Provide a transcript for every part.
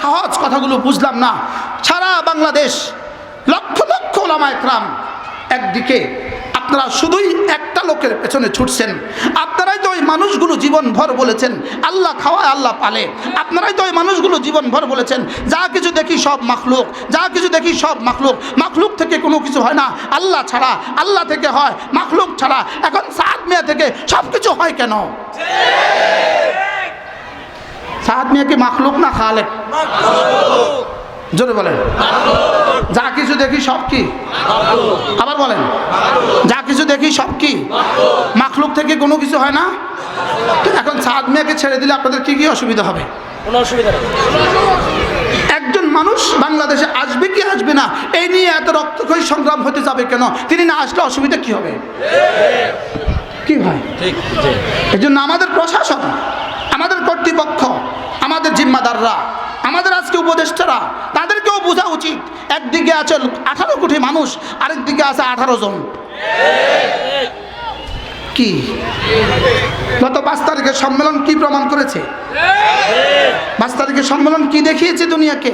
সহজ কথাগুলো বুঝলাম না। সারা বাংলাদেশ, লক্ষ লক্ষ ওলামা একরাম একদিকে, আপনারা শুধুই একটা লোকের পেছনে ছুটছেন। আপনারাই তো ওই মানুষগুলো জীবনভর বলেছেন, আল্লাহ খাওয়ায় আল্লাহ পালে। আপনারাই তো ওই মানুষগুলো জীবনভর বলেছেন, যা কিছু দেখি সব মাখলুক, যা কিছু দেখি সব মাখলুক। মাখলুক থেকে কোনো কিছু হয় না, আল্লাহ ছাড়া, আল্লাহ থেকে হয়, মাখলুক ছাড়া। এখন সাত মেয়া থেকে সব কিছু হয় কেন? সাত মেয়া কি মাখলুক না খালে? জোরে বলেন। যা কিছু দেখি সব কি? আবার বলেন। যা কিছু দেখি সব কি? মাখলুক থেকে কোনো কিছু হয় না? তো এখন সাদ মেয়েকে ছেড়ে দিলে আপনাদের কি কি অসুবিধা হবে? কোনো অসুবিধা নেই। একজন মানুষ বাংলাদেশে আসবে কি আসবে না এই নিয়ে এত রক্তক্ষয়ী সংগ্রাম হতে যাবে কেন? তিনি না আসলে অসুবিধা কি হবে? কি ভাই এই জন্য আমাদের প্রশাসন আমাদের কর্তৃপক্ষ, আমাদের জিম্মাদাররা, আমাদের আজকে উপদেষ্টারা, তাদেরকেও বোঝা উচিত। একদিকে আছে আঠারো কোটি মানুষ আরেক দিকে আছে আঠারো জন। কি? গত পাঁচ তারিখের সম্মেলন কি প্রমাণ করেছে? পাঁচ তারিখের সম্মেলন কি দেখিয়েছে দুনিয়াকে?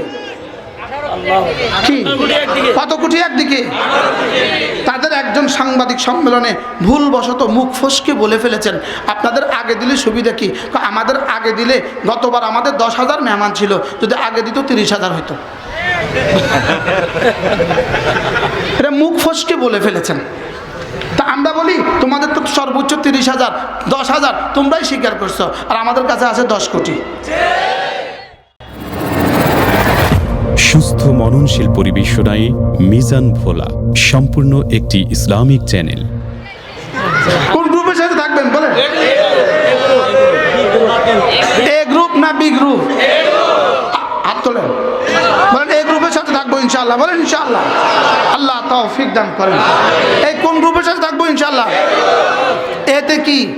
কত কোটি একদিকে। তাদের একজন সাংবাদিক সম্মেলনে ভুলবশত মুখ ফসকে বলে ফেলেছেন। আপনাদের আগে দিলে সুবিধা কি? আমাদের আগে দিলে গতবার আমাদের দশ হাজার মেহমান ছিল, যদি আগে দিত তিরিশ হাজার হইতো। এটা মুখ ফসকে বলে ফেলেছেন। তা আমরা বলি, তোমাদের তো সর্বোচ্চ তিরিশ হাজার, দশ হাজার, তোমরাই স্বীকার করছ, আর আমাদের কাছে আছে দশ কোটি। সুস্থ মননশীল পরিবেশনায় মিজান ভোলা, সম্পূর্ণ একটি ইসলামিক চ্যানেল। কোন গ্রুপের সাথে থাকবেন? বলেন। এ গ্রুপ না বি গ্রুপ? হাত তোলেন। বলেন এই গ্রুপের সাথে থাকব ইনশাল্লাহ বলেন ইনশাল্লাহ আল্লাহ তৌফিক দান করেন। এই কোন গ্রুপের সাথে থাকব ইনশাল্লাহ এতে কি?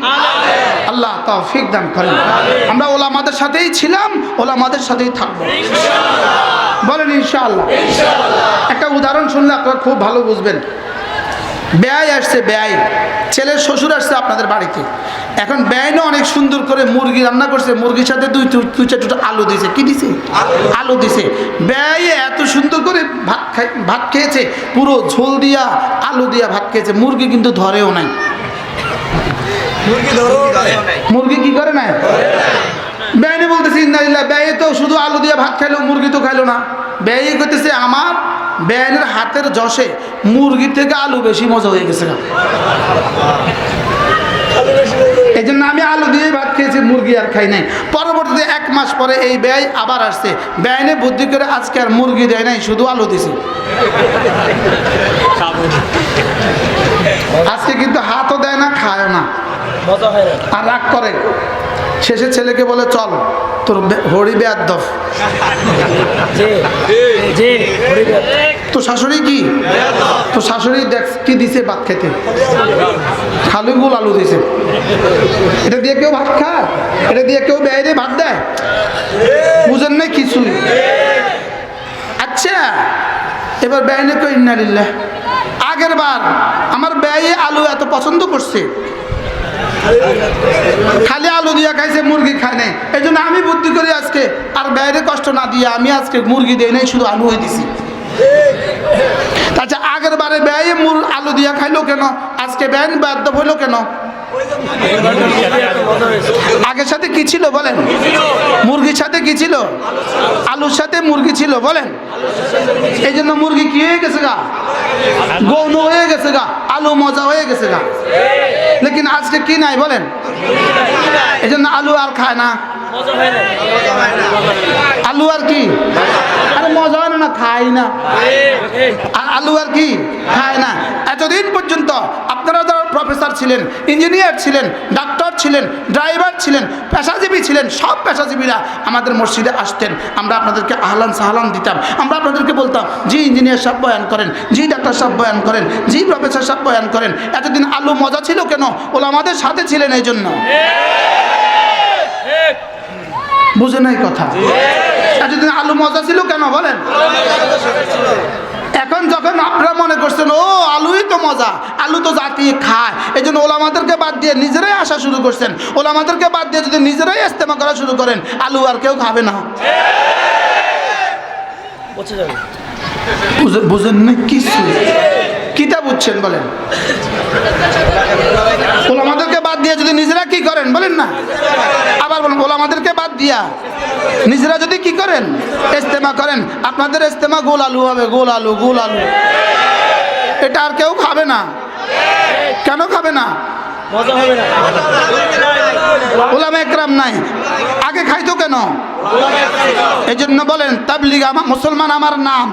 আল্লাহ তৌফিক দান করেন। আমরা ওলামাদের সাথেই ছিলাম ওলামাদের সাথেই থাকব। বলেন ইনশাআল্লাহ। একটা উদাহরণ শুনলে আপনারা খুব ভালো বুঝবেন। ব্যয় আসছে ব্যয়। ছেলের শ্বশুর আসছে আপনাদের বাড়িতে। এখন ব্যয় না অনেক সুন্দর করে মুরগি রান্না করছে মুরগির সাথে দুই দু- দুই চার দুটো আলু দিছে। কি দিছে? আলু দিছে। ব্যয় এত সুন্দর করে ভাত খাই ভাত খেয়েছে পুরো ঝোল দিয়া আলু দিয়া ভাত খেয়েছে মুরগি কিন্তু ধরেও নাই। মুরগি কি করে না ব্যয়নে বলতেছি ইন্দালিল্লাহ ব্যয়ে তো শুধু আলু দিয়ে ভাত খাইলো মুরগি তো খাইলো না। ব্যয় করতেছে আমার ব্যয়নের হাতের যশে মুরগির থেকে আলু বেশি মজা হয়ে গেছে গা। এই জন্য আমি আলু দিয়ে ভাত খেয়েছি মুরগি আর খাই নাই। পরবর্তীতে এক মাস পরে এই ব্যয় আবার আসছে। ব্যয়নে বুদ্ধি করে আজকে আর মুরগি দেয় নাই শুধু আলু দিছে। আজকে কিন্তু হাতও দেয় না খায়ও হয় না। আর রাগ করে। শেষে ছেলেকে বলে চল তোর হরি জি তোর শাশুড়ি কি? তোর শাশুড়ি দেখ কি দিছে ভাত খেতে। খালু গুল আলু দিছে। এটা দিয়ে কেউ ভাত খায়? এটা দিয়ে কেউ বেয়ে ভাত দেয়? বুঝেন নাই কিছুই। আচ্ছা এবার ব্যয়নে কেউ ইন্নারিল্লাহ আগের বার আমার ব্যয়ে আলু এত পছন্দ করছে। খালি আলু দিয়া খাইছে, মুরগি খায় নাই। এই জন্য আমি বুদ্ধি করি আজকে, আর বাইরে কষ্ট না দিয়ে আমি আজকে মুরগি দিয়ে নাই, শুধু আলু হয়ে দিছি। আচ্ছা আগের বারে ব্যয় মুর আলু দিয়া খাইলো কেন? আজকে ব্যয় বাধ্য হইল কেন? আগের সাথে কি ছিল বলেন? মুরগির সাথে কি ছিল? আলুর সাথে মুরগি ছিল বলেন। এই জন্য মুরগি কি হয়ে গেছে গা? গৌণ হয়ে গেছে গা। আলু মজা হয়ে গেছে গা। লেকিন আজকে কি নাই বলেন? এই জন্য আলু আর খায় না। আলু আর কি? না না। খাই না আর আলু আর কি? খায় না। এতদিন পর্যন্ত আপনারা যারা প্রফেসর ছিলেন ইঞ্জিনিয়ার ছিলেন ডাক্তার ছিলেন ড্রাইভার ছিলেন পেশাজীবী ছিলেন সব পেশাজীবীরা আমাদের মসজিদে আসতেন। আমরা আপনাদেরকে আহলান সাহলান দিতাম। আমরা আপনাদেরকে বলতাম জি ইঞ্জিনিয়ার সাহেব বয়ান করেন জি ডাক্তার সাহেব বয়ান করেন জি প্রফেসর সাহেব বয়ান করেন। এতদিন আলু মজা ছিল কেন? ওলা আমাদের সাথে ছিলেন এই জন্য বুঝে নাই কথা? এতদিন আলু মজা ছিল কেন বলেন? এখন যখন আপনারা মনে করছেন ও আলুই তো মজা আলু তো জাতি খায়। এই জন্য ওলামাদেরকে বাদ দিয়ে নিজেরাই আসা শুরু করছেন। ওলামাদেরকে বাদ দিয়ে যদি নিজেরাই ইস্তেমা করা শুরু করেন আলু আর কেউ খাবে না। বুঝেন না কিছু কিতা বুঝছেন বলেন। ওলামাদেরকে বাদ দিয়ে যদি নিজেরা কি করেন বলেন না? আবার বলেন ওলামাদেরকে বাদ দিয়া। নিজেরা যদি কি করেন ইস্তেমা করেন আপনাদের ইস্তেমা গোল আলু হবে গোল আলু গোল আলু এটা আর কেউ খাবে না। কেন খাবে না? ওলামা একরাম নাই। আগে খাইতো কেন? এই জন্য বলেন তাবলিগ আমার মুসলমান আমার নাম।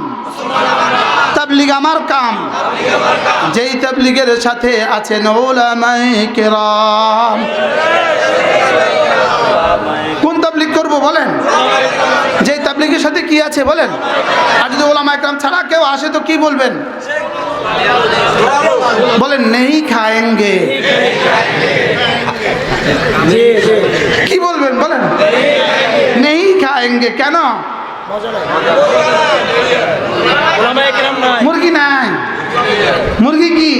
তাবলিগ আমার কাম। যেই তাবলিগের সাথে আছেন কেরাম। কোন তাবলিগ করব বলেন? যেই তাবলিগের সাথে কি আছে বলেন? আর যদি ওলামা একরাম ছাড়া কেউ আসে তো কি বলবেন? বলেন, নেই খায়েঙ্গে। কি বলবেন বলেন? নেই খায়েঙ্গে। কেন? মুরগি নাই। মুরগি কি?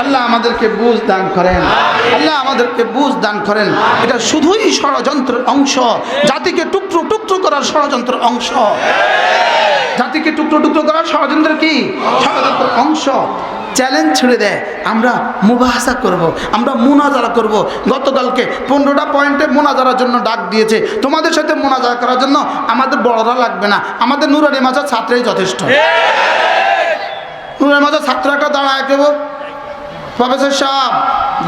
আল্লাহ আমাদেরকে বুঝ দান করেন। আল্লাহ আমাদেরকে বুঝ দান করেন। এটা শুধুই ষড়যন্ত্রের অংশ। জাতিকে টুকরো টুকরো করার ষড়যন্ত্রের অংশ। জাতিকে টুকরো টুকরো করার ষড়যন্ত্র কি? ষড়যন্ত্রের অংশ। চ্যালেঞ্জ ছেড়ে দেয়। আমরা মুবাহাসা করব। আমরা মোনাজারা করব। গতকালকে পনেরোটা পয়েন্টে মোনাজারার জন্য ডাক দিয়েছে। তোমাদের সাথে মোনাজারা করার জন্য আমাদের বড়রা লাগবে না। আমাদের নুরানি মাজার ছাত্রই যথেষ্ট। নুরের মাঝে ছাত্র একটা দাঁড়ায় কেব প্রফেসর সাহেব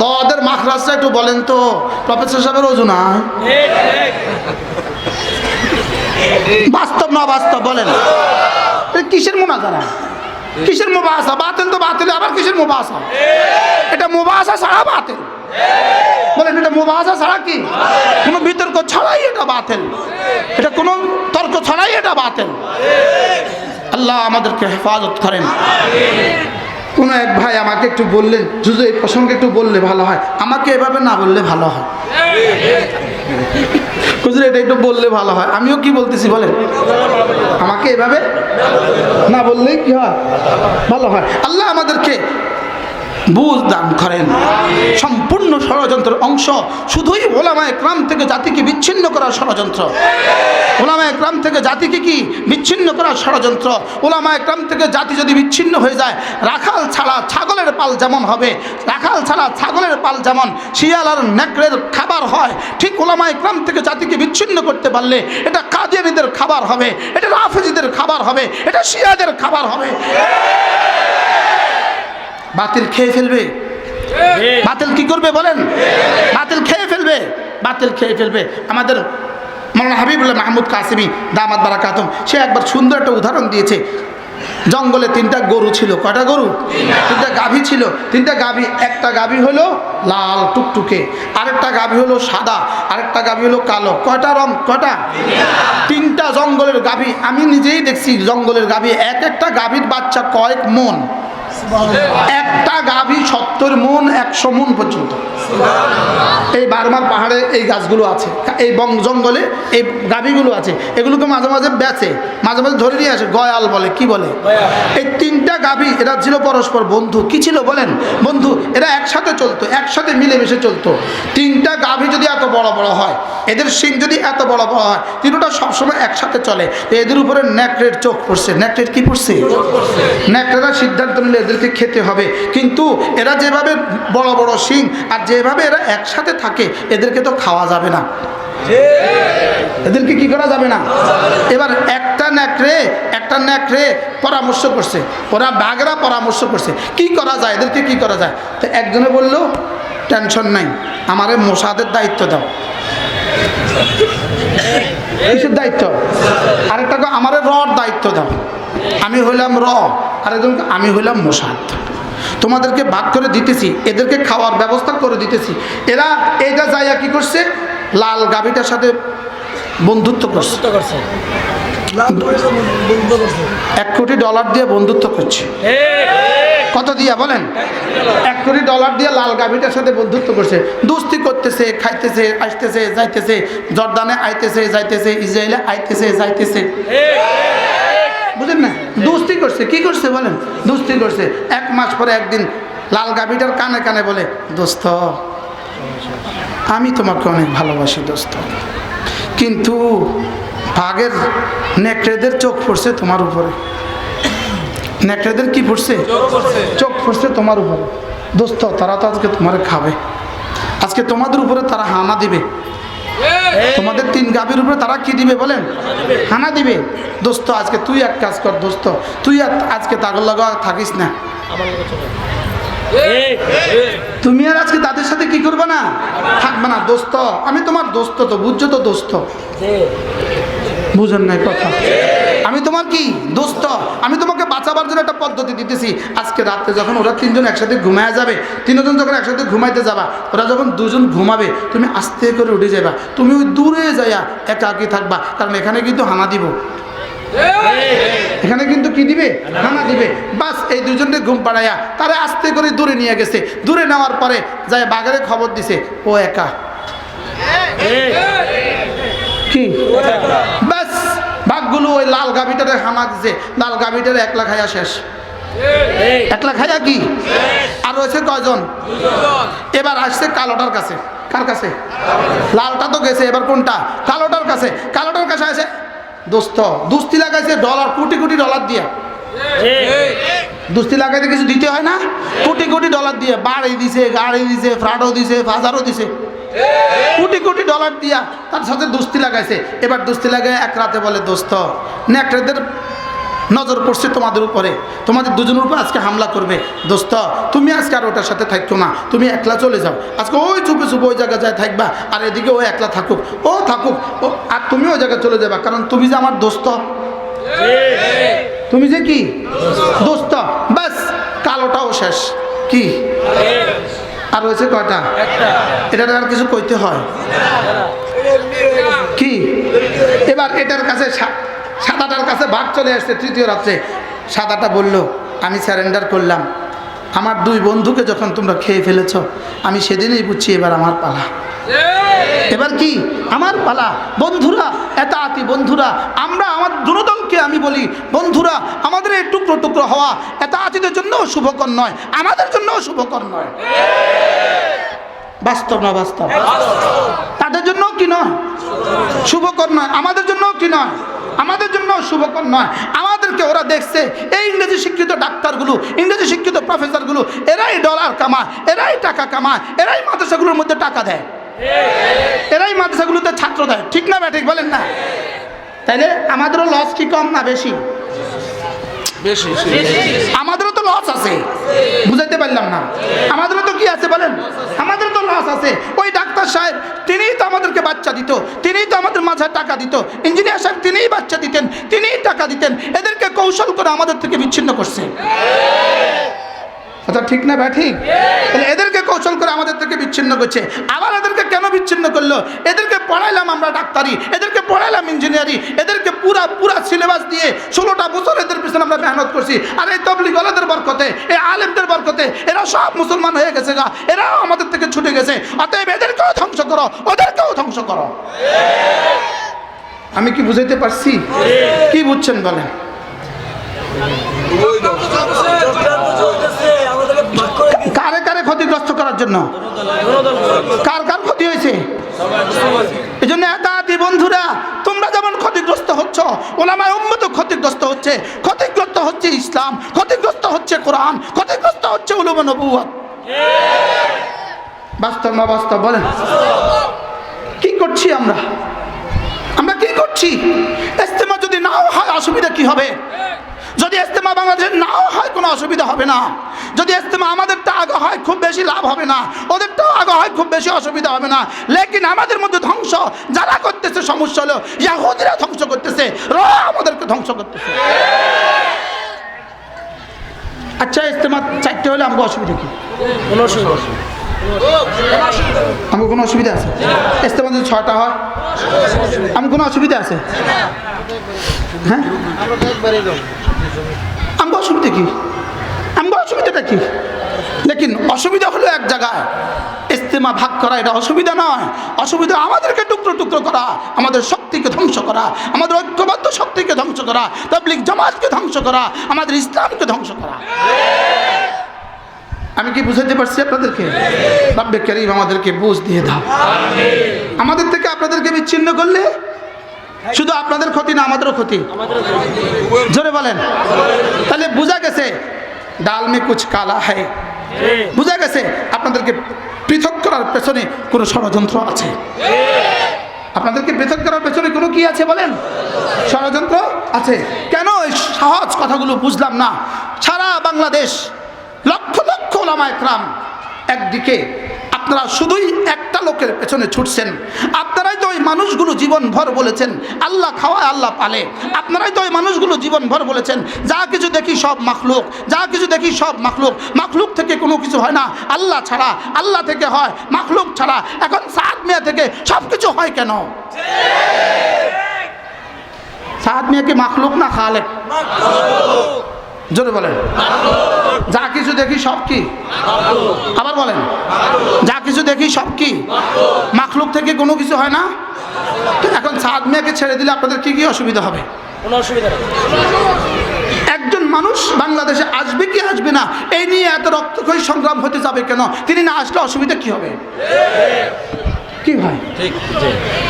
দদের মাখরাজটা একটু বলেন তো। প্রফেসর সাহেবের ওজন না বাস্তব না বাস্তব বলেন। কিসের মোনাজারা? কিসের মোবাসা? বাতিল তো বাতিল আবার কিসের মোবাসা? এটা মোবাসা ছাড়া বাতিল। বলেন এটা মোবাসা ছাড়া কি? কোনো বিতর্ক ছাড়াই এটা বাতিল। এটা কোনো তর্ক ছাড়াই এটা বাতিল। আল্লাহ আমাদেরকে হেফাজত করেন। কোনো এক ভাই আমাকে একটু বললে জুজু এই প্রসঙ্গে একটু বললে ভালো হয়। আমাকে এভাবে না বললে ভালো হয়। হুজুর, এটা একটু বললে ভালো হয়। আমিও কি বলতেছি বলেন? আমাকে এভাবে না বললেই কি হয়? ভালো হয়। আল্লাহ আমাদেরকে বুঝ দান করেন। সম্পূর্ণ ষড়যন্ত্রের অংশ শুধুই ওলামায় ক্রাম থেকে জাতিকে বিচ্ছিন্ন করার ষড়যন্ত্র। ওলামায় ক্রাম থেকে জাতিকে কি বিচ্ছিন্ন করার ষড়যন্ত্র? ওলামায় ক্রাম থেকে জাতি যদি বিচ্ছিন্ন হয়ে যায়, রাখাল ছাড়া ছাগলের পাল যেমন হবে, রাখাল ছাড়া ছাগলের পাল যেমন শিয়াল আর নেকড়ের খাবার হয়, ঠিক ওলামায় ক্রাম থেকে জাতিকে বিচ্ছিন্ন করতে পারলে এটা কাদিয়ানিদের খাবার হবে, এটা রাফেজিদের খাবার হবে, এটা শিয়াদের খাবার হবে। বাতিল খেয়ে ফেলবে। বাতিল কি করবে বলেন? বাতিল খেয়ে ফেলবে। বাতিল খেয়ে ফেলবে। আমাদের মৌলানা হাবিবুল্লাহ মাহমুদ কাসিমি দামাত বারাকাতুম সে একবার সুন্দর একটা উদাহরণ দিয়েছে। জঙ্গলে তিনটা গরু ছিল। কটা গরু? তিনটা গাভী ছিল। তিনটা গাভী একটা গাভী হলো লাল টুকটুকে আরেকটা গাভী হলো সাদা আরেকটা গাভী হলো কালো। কয়টা রং? কয়টা? তিনটা জঙ্গলের গাভী। আমি নিজেই দেখছি জঙ্গলের গাভী। এক একটা গাভীর বাচ্চা কয়েক মন। একটা গাভী সত্তর মন একশো মন পর্যন্ত। এই বারমার পাহাড়ে এই গাছগুলো আছে এই বং জঙ্গলে এই গাভীগুলো আছে এগুলোকে মাঝে মাঝে বেচে মাঝে মাঝে ধরে নিয়ে আসে গয়াল বলে কি বলে? এই তিনটা গাভী এরা ছিল পরস্পর বন্ধু। কি ছিল বলেন? বন্ধু এরা একসাথে চলতো একসাথে মিলেমিশে চলতো। তিনটা গাভী যদি এত বড় বড় হয় এদের সিং যদি এত বড় বড় হয় তিনটা সবসময় একসাথে চলে। তো এদের উপরে ন্যাকড়ের চোখ পড়ছে। ন্যাকড়ের কি পড়ছে? ন্যাকড়েরা সিদ্ধান্ত নিলে এদেরকে খেতে হবে। কিন্তু এরা যেভাবে বড় বড় শিং আর যেভাবে এরা একসাথে থাকে, এদেরকে তো খাওয়া যাবে না। এদেরকে কি করা যাবে না? এবার একটা ন্যাকড়ে একটা ন্যাকড়ে পরামর্শ করছে। ওরা বাঘরা পরামর্শ করছে। কি করা যায়? এদেরকে কি করা যায়? তো একজনে বলল, টেনশন নাই, আমারে মশাদের দায়িত্ব দাও। কিসের দায়িত্ব? আরেকটা আমারে রর দায়িত্ব দাও। আমি হইলাম র আরেকজন কয়, আমি হইলাম মশাদ। তোমাদেরকে ভাগ করে দিতেছি এদেরকে খাওয়ার ব্যবস্থা করে দিতেছি। এরা এইটা যাইয়া কি করছে? লাল গাভীটার সাথে বন্ধুত্ব করছে। করছে। এক কোটি ডলার দিয়ে বন্ধুত্ব করছে। কত দিয়া বলেন? এক কোটি ডলার দিয়ে লাল গাভীটার সাথে বন্ধুত্ব করছে। দুস্তি করতেছে খাইতেছে আসতেছে যাইতেছে জর্দানে আইতেছে যাইতেছে ইসরায়েলে আইতেছে যাইতেছে। বুঝলেন না? দুস্তি করছে। কি করছে বলেন? দুস্তি করছে। এক মাস পরে একদিন লাল গাভীটার কানে কানে বলে দোস্ত আমি তোমাকে অনেক ভালোবাসি দোস্ত। কিন্তু ভাগের নেকড়েদের চোখ পড়ছে তোমার উপরে। নেকড়েদের কি পড়ছে। চোখ পড়ছে তোমার উপরে। দোস্ত তারা তো আজকে তোমার খাবে। আজকে তোমাদের উপরে তারা হানা দিবে। তোমাদের তিন গাভীর উপরে তারা কি দিবে বলেন? হানা দিবে। দোস্ত আজকে তুই এক কাজ কর দোস্ত। তুই আজকে তাগর লাগা থাকিস না। তুমি আর আজকে তাদের সাথে কি করবে না? থাকবে না দোস্ত। আমি তোমার দোস্ত তো বুঝছ তো দোস্ত। বুঝেন নাই কথা। আমি তোমার কি দোস্ত আমি তোমাকে বাঁচাবার জন্য একটা পদ্ধতি দিতেছি। আজকে রাত্রে যখন ওরা তিনজন একসাথে ঘুমায় যাবে, তিনজন যখন একসাথে ঘুমাইতে যাবা, ওরা যখন দুজন ঘুমাবে, তুমি আস্তে করে উঠে যাবা তুমি ওই দূরে যাইয়া একা একাকি থাকবা, কারণ এখানে কিন্তু হানা দিব। এখানে কিন্তু কি দিবে? হানা দিবে। বাস, এই দুজনকে ঘুম পাড়াইয়া তারা আস্তে করে দূরে নিয়ে গেছে। দূরে নেওয়ার পরে যায় বাগারে খবর দিছে, ও একা। কি? বাঘগুলো ওই লাল গাভিটারে হানা দিছে। লাল গাভিটারে একলা খাইয়া শেষ। একলা খাইয়া কি? আর রয়েছে কয়জন? এবার আসছে কালোটার কাছে। কার কাছে? লালটা তো গেছে এবার কোনটা? কালোটার কাছে। কালোটার কাছে আছে দোস্ত দুস্তি লাগাইছে ডলার কোটি কোটি ডলার দিয়া। দুস্তি লাগাইতে কিছু দিতে হয় না? কোটি কোটি ডলার দিয়ে। বাড়ি দিছে গাড়ি দিছে ফ্রাডও দিছে ফাজারও দিছে। কোটি কোটি ডলার দিয়া তার সাথে দুস্তি লাগাইছে। এবার দুস্তি লাগাই এক রাতে বলে, দোস্ত, নেকড়েদের নজর পড়ছে তোমাদের উপরে। তোমাদের দুজনের উপর আজকে হামলা করবে। দোস্ত, তুমি আজকে আর ওটার সাথে থাকতো না। তুমি একলা চলে যাও। আজকে ওই চুপে চুপে ওই জায়গায় যায় থাকবা। আর এদিকে ও একলা থাকুক। ও থাকুক। ও, আর তুমি ওই জায়গায় চলে যাবা। কারণ তুমি যে আমার দোস্ত। তুমি যে কি? দোস্ত। বাস, কালোটাও শেষ। কি? আর রয়েছে কয়টা? এটা আর কিছু কইতে হয়। কি? এবার এটার কাছে সাদাটার কাছে ভাগ চলে আসছে তৃতীয় রাত্রে। সাদাটা বলল আমি স্যারেন্ডার করলাম। আমার দুই বন্ধুকে যখন তোমরা খেয়ে ফেলেছ আমি সেদিনই বুঝছি এবার আমার পালা। এবার কি? আমার পালা। বন্ধুরা এত আতি বন্ধুরা আমরা আমার দুরদলকে আমি বলি বন্ধুরা আমাদের এই টুকরো টুকরো হওয়া এত আতিদের জন্যও শুভকর নয় আমাদের জন্যও শুভকর নয়। বাস্তব না বাস্তব? তাদের জন্য কি নয়? শুভকর নয়। আমাদের জন্য কি নয়? আমাদের জন্য শুভকর নয়। আমাদেরকে ওরা দেখছে এই ইংরেজি শিক্ষিত ডাক্তারগুলো ইংরেজি শিক্ষিত প্রফেসরগুলো এরাই ডলার কামায় এরাই টাকা কামায় এরাই মাদ্রাসাগুলোর মধ্যে টাকা দেয়। এরাই মাদ্রাসাগুলোতে ছাত্র দেয়। ঠিক না ব্যাঠিক বলেন না। তাইলে আমাদেরও লস কি কম না বেশি? আমাদেরও তো লস আছে। বুঝাইতে পারলাম না। আমাদেরও তো কি আছে বলেন? আমাদের তো লস আছে। ওই ডাক্তার সাহেব তিনিই তো আমাদেরকে বাচ্চা দিত। তিনিই তো আমাদের মাঝে টাকা দিত। ইঞ্জিনিয়ার সাহেব তিনিই বাচ্চা দিতেন। তিনিই টাকা দিতেন। এদেরকে কৌশল করে আমাদের থেকে বিচ্ছিন্ন করছে। কথা ঠিক না ব্যাঠি তাহলে এদেরকে কৌশল করে আমাদের থেকে বিচ্ছিন্ন করছে আবার এদেরকে কেন বিচ্ছিন্ন করল এদেরকে পড়াইলাম আমরা ডাক্তারি এদেরকে পড়াইলাম ইঞ্জিনিয়ারিং এদেরকে পুরা পুরা সিলেবাস দিয়ে ষোলোটা বছর এদের পিছনে আমরা মেহনত করছি আর এই তবলিগ ওলাদের বরকতে এই আলেমদের বরকতে এরা সব মুসলমান হয়ে গেছে গা এরাও আমাদের থেকে ছুটে গেছে অতএব এদেরকেও ধ্বংস করো ওদেরকেও ধ্বংস করো আমি কি বুঝাইতে পারছি কি বুঝছেন বলেন ক্ষতিগ্রস্ত করার জন্য। কার কার ক্ষতি হয়েছে? এই জন্য একাতি বন্ধুরা, তোমরা যেমন ক্ষতিগ্রস্ত হচ্ছ, ওলামায় উম্মত ক্ষতিগ্রস্ত হচ্ছে। ক্ষতিগ্রস্ত হচ্ছে ইসলাম, ক্ষতিগ্রস্ত হচ্ছে কোরআন, ক্ষতিগ্রস্ত হচ্ছে উলুম নবুয়াত বাস্তব না বাস্তব বলেন? কি করছি আমরা? আমরা কি করছি? ইস্তেমা যদি নাও হয়, অসুবিধা কি হবে? যদি ইস্তেমা বাংলাদেশের নাও হয়, কোনো অসুবিধা হবে না। যদি ইস্তেমা আমাদেরটা আগে হয়, খুব বেশি লাভ হবে না। ওদেরটাও আগে হয়, খুব বেশি অসুবিধা হবে না। লেকিন আমাদের মধ্যে ধ্বংস, যারা করতেছে সমস্যা হলো, ইয়াহুদিরা ধ্বংস করতেছে র আমাদেরকে ধ্বংস করতেছে। আচ্ছা ইস্তেমা চারটে হলে আমাকে অসুবিধা কি? কোনো অসুবিধা আমাকে কোনো অসুবিধা আছে? ইস্তেমা যদি ছটা হয়, আমি কোনো অসুবিধা আছে? হ্যাঁ? আমাকে অসুবিধা কি? আমাকে অসুবিধাটা কি? লেকিন অসুবিধা হলো এক জায়গায়। ইস্তেমা ভাগ করা, এটা অসুবিধা নয়। অসুবিধা আমাদেরকে টুকরো টুকরো করা, আমাদের শক্তিকে ধ্বংস করা, আমাদের ঐক্যবদ্ধ শক্তিকে ধ্বংস করা তবলিক জামাতকে ধ্বংস করা, আমাদের ইসলামকে ধ্বংস করা। আমি কি বুঝাতে পারছি আপনাদেরকে? রব্বে করিম আমাদেরকে বুঝ দিয়ে দাও। আমাদের থেকে আপনাদেরকে বিচ্ছিন্ন করলে শুধু আপনাদের ক্ষতি না আমাদেরও ক্ষতি। জোরে বলেন। তাহলে বোঝা গেছে ডাল মে কুচ কালা হয় বোঝা গেছে আপনাদেরকে পৃথক করার পেছনে কোনো ষড়যন্ত্র আছে। আপনাদেরকে পৃথক করার পেছনে কোনো কি আছে বলেন? ষড়যন্ত্র আছে। কেন এই সহজ কথাগুলো বুঝলাম না? সারা বাংলাদেশ লক্ষ লক্ষ ওলামায় ক্রাম একদিকে আপনারা শুধুই একটা লোকের পেছনে ছুটছেন। আপনারাই তো ওই মানুষগুলো জীবনভর বলেছেন, আল্লাহ খাওয়ায় আল্লাহ পালে। আপনারাই তো ওই মানুষগুলো জীবনভর বলেছেন, যা কিছু দেখি সব মাখলুক, যা কিছু দেখি সব মাখলুক। মাখলুক থেকে কোনো কিছু হয় না, আল্লাহ ছাড়া, আল্লাহ থেকে হয়, মাখলুক ছাড়া। এখন সাত মেয়ে থেকে সব কিছু হয় কেন? সাত মেয়ে কি মাখলুক না খালে জোরে বলেন। যা কিছু দেখি সব কি? আবার বলেন। যা কিছু দেখি সব কি? মাখলুক থেকে কোনো কিছু হয় না? তো এখন সাত মেয়েকে ছেড়ে দিলে আপনাদের কি কি অসুবিধা হবে? কোনো অসুবিধা একজন মানুষ বাংলাদেশে আসবে কি আসবে না এই নিয়ে এত রক্তক্ষয়ী সংগ্রাম হতে যাবে কেন? তিনি না আসলে অসুবিধা কি হবে? কি ভাই?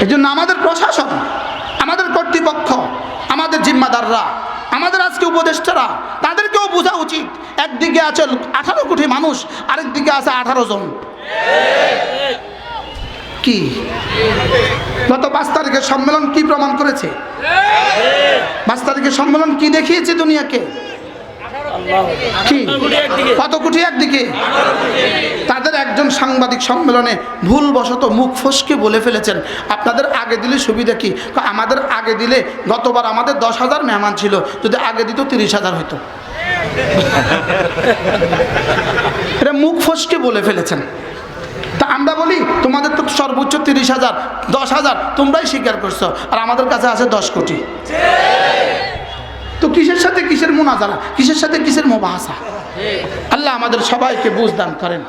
এই জন্য আমাদের প্রশাসন আমাদের কর্তৃপক্ষ আমাদের জিম্মাদাররা আমাদের আজকে উপদেষ্টারা তাদেরকেও বোঝা উচিত। একদিকে আছে আঠারো কোটি মানুষ আরেকদিকে আছে আঠারো জন। কি? গত পাঁচ তারিখের সম্মেলন কি প্রমাণ করেছে? পাঁচ তারিখের সম্মেলন কি দেখিয়েছে দুনিয়াকে? কি? একদিকে। কত কোটি একদিকে? সাংবাদিক সম্মেলনে ভুলবশত মুখ ফসকে বলে ফেলেছেন। আপনাদের আগে দিলে সুবিধা কি? আমাদের আগে দিলে গতবার আমাদের দশ হাজার মেহমান ছিল, যদি আগে দিত তিরিশ হাজার হইতো। এটা মুখ ফসকে বলে ফেলেছেন। তা আমরা বলি, তোমাদের তো সর্বোচ্চ তিরিশ হাজার, দশ হাজার, তোমরাই স্বীকার করছ, আর আমাদের কাছে আছে দশ কোটি। তো কিসের সাথে কিসের মোনাজারা? কিসের সাথে কিসের মোবাহাসা? আল্লাহ আমাদের সবাইকে বুঝদান করেন।